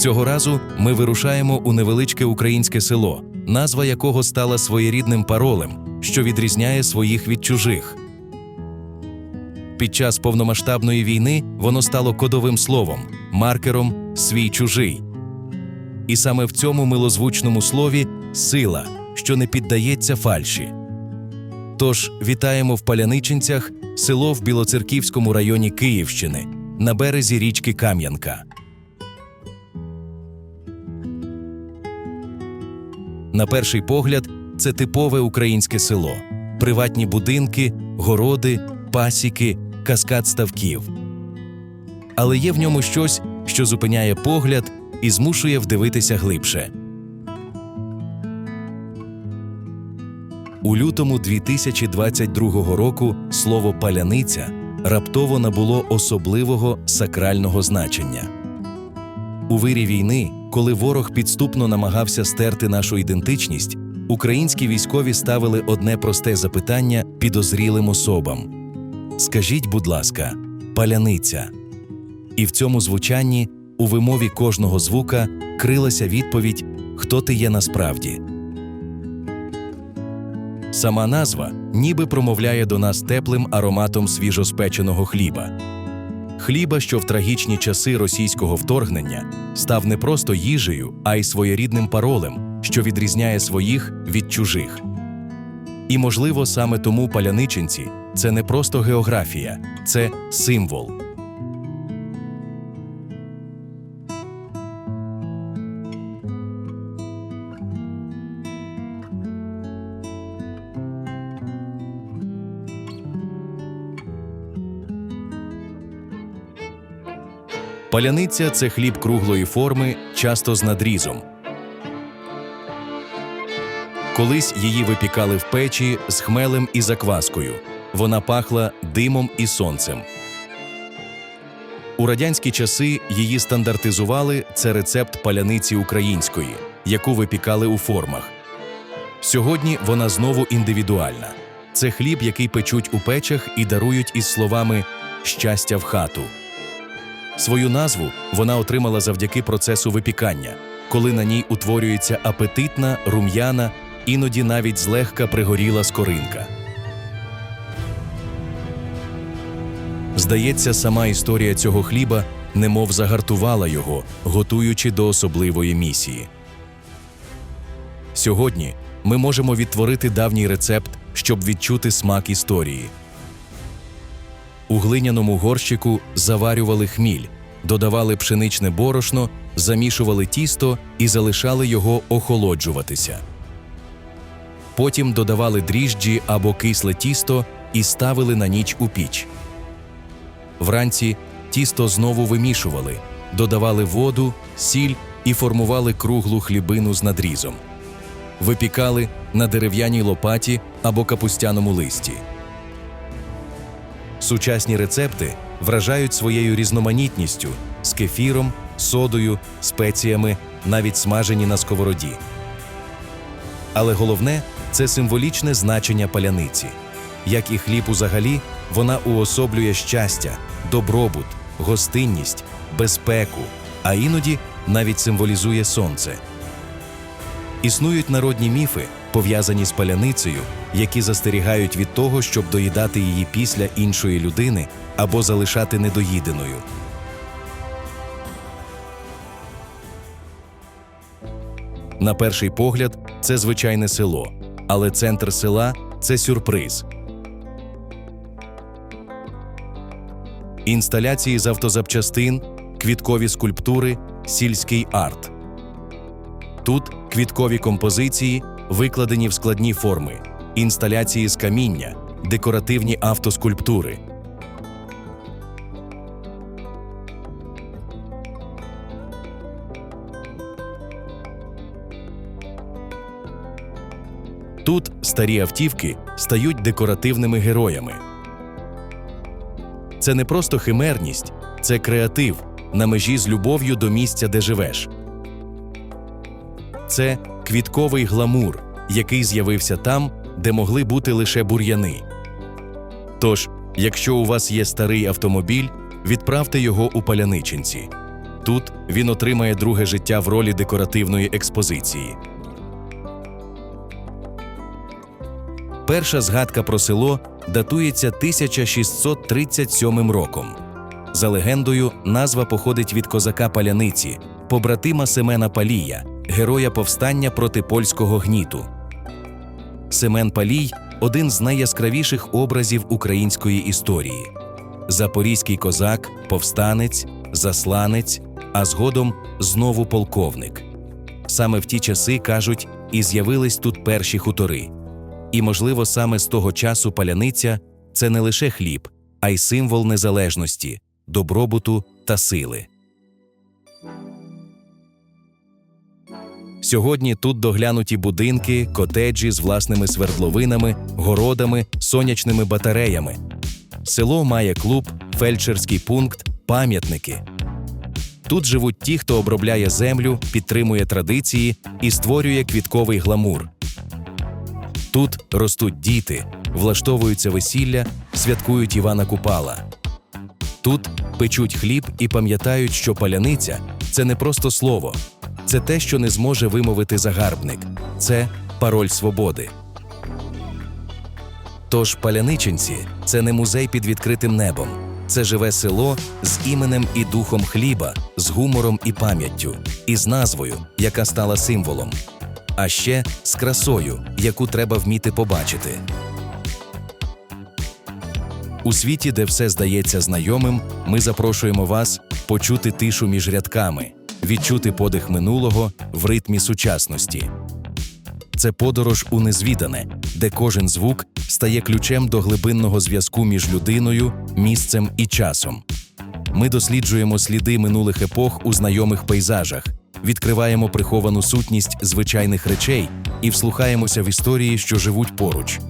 Цього разу ми вирушаємо у невеличке українське село, назва якого стала своєрідним паролем, що відрізняє своїх від чужих. Під час повномасштабної війни воно стало кодовим словом, маркером свій чужий. І саме в цьому милозвучному слові сила, що не піддається фальші. Тож вітаємо в Паляничинцях, село в Білоцерківському районі Київщини, на березі річки Кам'янка. На перший погляд, це типове українське село: приватні будинки, городи, пасіки, каскад ставків. Але є в ньому щось, що зупиняє погляд і змушує вдивитися глибше. У лютому 2022 року слово паляниця раптово набуло особливого сакрального значення. У вирі війни, коли ворог підступно намагався стерти нашу ідентичність, українські військові ставили одне просте запитання підозрілим особам: Скажіть, будь ласка, паляниця. І в цьому звучанні, у вимові кожного звука, крилася відповідь Хто ти є насправді. Сама назва ніби промовляє до нас теплим ароматом свіжоспеченого хліба. Хліба, що в трагічні часи російського вторгнення став не просто їжею, а й своєрідним паролем, що відрізняє своїх від чужих. І, можливо, саме тому паляничинці це не просто географія, це символ. Паляниця це хліб круглої форми, часто з надрізом. Колись її випікали в печі з хмелем і закваскою. Вона пахла димом і сонцем. У радянські часи її стандартизували це рецепт паляниці української, яку випікали у формах. Сьогодні вона знову індивідуальна. Це хліб, який печуть у печах і дарують із словами щастя в хату. Свою назву вона отримала завдяки процесу випікання, коли на ній утворюється апетитна, рум'яна, іноді навіть злегка пригоріла скоринка. Здається, сама історія цього хліба немов загартувала його, готуючи до особливої місії. Сьогодні ми можемо відтворити давній рецепт, щоб відчути смак історії. У глиняному горщику заварювали хміль, додавали пшеничне борошно, замішували тісто і залишали його охолоджуватися. Потім додавали дріжджі або кисле тісто і ставили на ніч у піч. Вранці тісто знову вимішували, додавали воду, сіль і формували круглу хлібину з надрізом. Випікали на дерев'яній лопаті або капустяному листі. Сучасні рецепти вражають своєю різноманітністю з кефіром, содою, спеціями, навіть смажені на сковороді. Але головне це символічне значення паляниці. Як і хліб узагалі, вона уособлює щастя, добробут, гостинність, безпеку, а іноді навіть символізує сонце. Існують народні міфи, пов'язані з паляницею, які застерігають від того, щоб доїдати її після іншої людини або залишати недоїденою. На перший погляд, це звичайне село, але центр села це сюрприз. Інсталяції з автозапчастин, квіткові скульптури, сільський арт. Тут квіткові композиції, викладені в складні форми, інсталяції з каміння, декоративні автоскульптури. Тут старі автівки стають декоративними героями. Це не просто химерність, це креатив на межі з любов'ю до місця, де живеш. Це квітковий гламур, який з'явився там, де могли бути лише бур'яни. Тож, якщо у вас є старий автомобіль, відправте його у паляничинці. Тут він отримає друге життя в ролі декоративної експозиції. Перша згадка про село датується 1637 роком. За легендою, назва походить від козака Паляниці, побратима Семена Палія, героя повстання проти польського гніту. Семен Палій один з найяскравіших образів української історії. Запорізький козак, повстанець, засланець, а згодом знову полковник. Саме в ті часи, кажуть, і з'явились тут перші хутори. І, можливо, саме з того часу паляниця це не лише хліб, а й символ незалежності, добробуту та сили. Сьогодні тут доглянуті будинки, котеджі з власними свердловинами, городами, сонячними батареями. Село має клуб, фельдшерський пункт, пам'ятники. Тут живуть ті, хто обробляє землю, підтримує традиції і створює квітковий гламур. Тут ростуть діти, влаштовуються весілля, святкують Івана Купала. Тут печуть хліб і пам'ятають, що паляниця це не просто слово, це те, що не зможе вимовити загарбник, це пароль свободи. Тож паляниченці це не музей під відкритим небом, це живе село з іменем і духом хліба, з гумором і пам'яттю, і з назвою, яка стала символом, а ще з красою, яку треба вміти побачити. У світі, де все здається знайомим, ми запрошуємо вас почути тишу між рядками, відчути подих минулого в ритмі сучасності. Це подорож у незвідане, де кожен звук стає ключем до глибинного зв'язку між людиною, місцем і часом. Ми досліджуємо сліди минулих епох у знайомих пейзажах, відкриваємо приховану сутність звичайних речей і вслухаємося в історії, що живуть поруч.